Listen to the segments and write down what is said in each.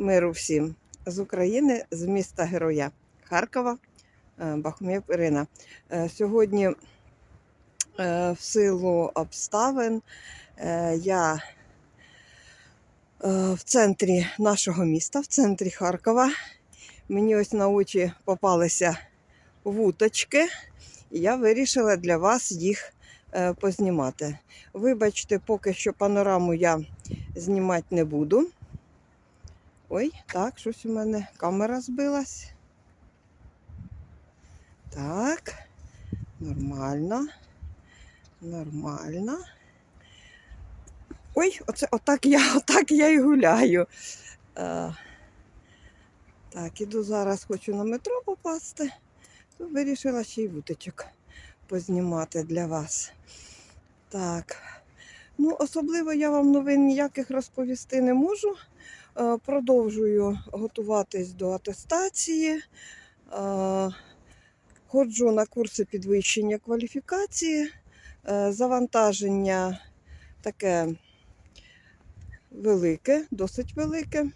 Миру всім з України, з міста Героя Харкова, е, Бахмєв Ірина. Е, Сьогодні е, в силу обставин я в центрі нашого міста, в центрі Харкова. Мені ось на очі попалися вуточки, і я вирішила для вас їх познімати. Вибачте, поки що панораму я знімати не буду. Ой, так, щось у мене камера збилась. Так, нормально. Нормально. Ой, оце отак я, отак я і гуляю. Е, так, іду зараз, хочу на метро попасти. То вирішила ще й вуточок познімати для вас. Так. Ну, особливо я вам новин ніяких розповісти не можу. Е, Продовжую готуватись до атестації. Е, Ходжу на курси підвищення кваліфікації. Е, Завантаження таке велике, досить велике.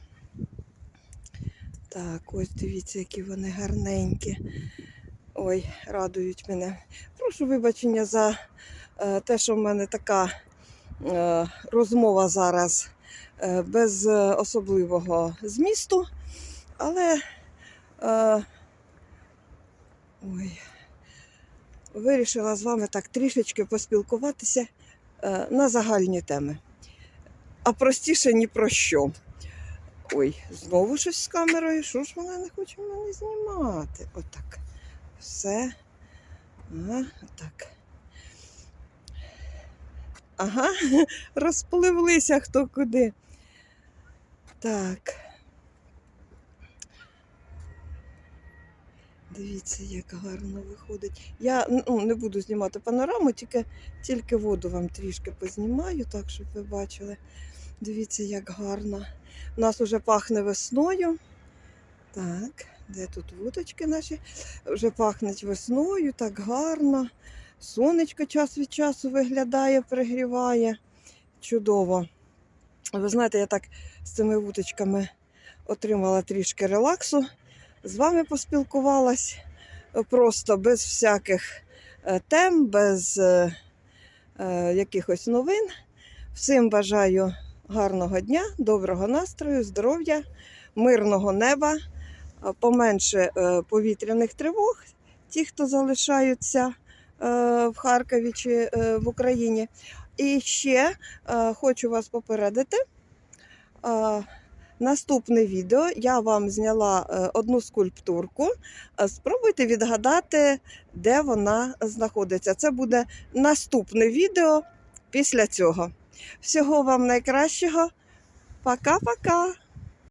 Так, ось дивіться, які вони гарненькі. Ой, радують мене. Прошу вибачення за те, що в мене така розмова зараз без е, особливого змісту, але е, ой, вирішила з вами так трішечки поспілкуватися е, на загальні теми. А простіше ні про що. Ой, знову щось з камерою. Що ж вона не хоче мене знімати? Отак. Все. Ага, отак. Ага, розпливлися хто куди. Так. Дивіться, як гарно виходить. Я ну, не буду знімати панораму, тільки, тільки воду вам трішки познімаю, так, щоб ви бачили. Дивіться, як гарно. У нас уже пахне весною. Так, де тут вудочки наші? Вже пахнуть весною, так гарно. Сонечко час від часу виглядає, пригріває. Чудово. Ви знаєте, я так з цими вудочками отримала трішки релаксу. З вами поспілкувалась просто без всяких е, тем, без е, е, якихось новин. Всім бажаю гарного дня, доброго настрою, здоров'я, мирного неба, поменше повітряних тривог, ті, хто залишаються в Харкові чи в Україні. І ще е, хочу вас попередити. е, Наступне відео я вам зняла е, одну скульптурку. Е, Спробуйте відгадати, де вона знаходиться. Це буде наступне відео після цього. Всього вам найкращого. Пока-пока!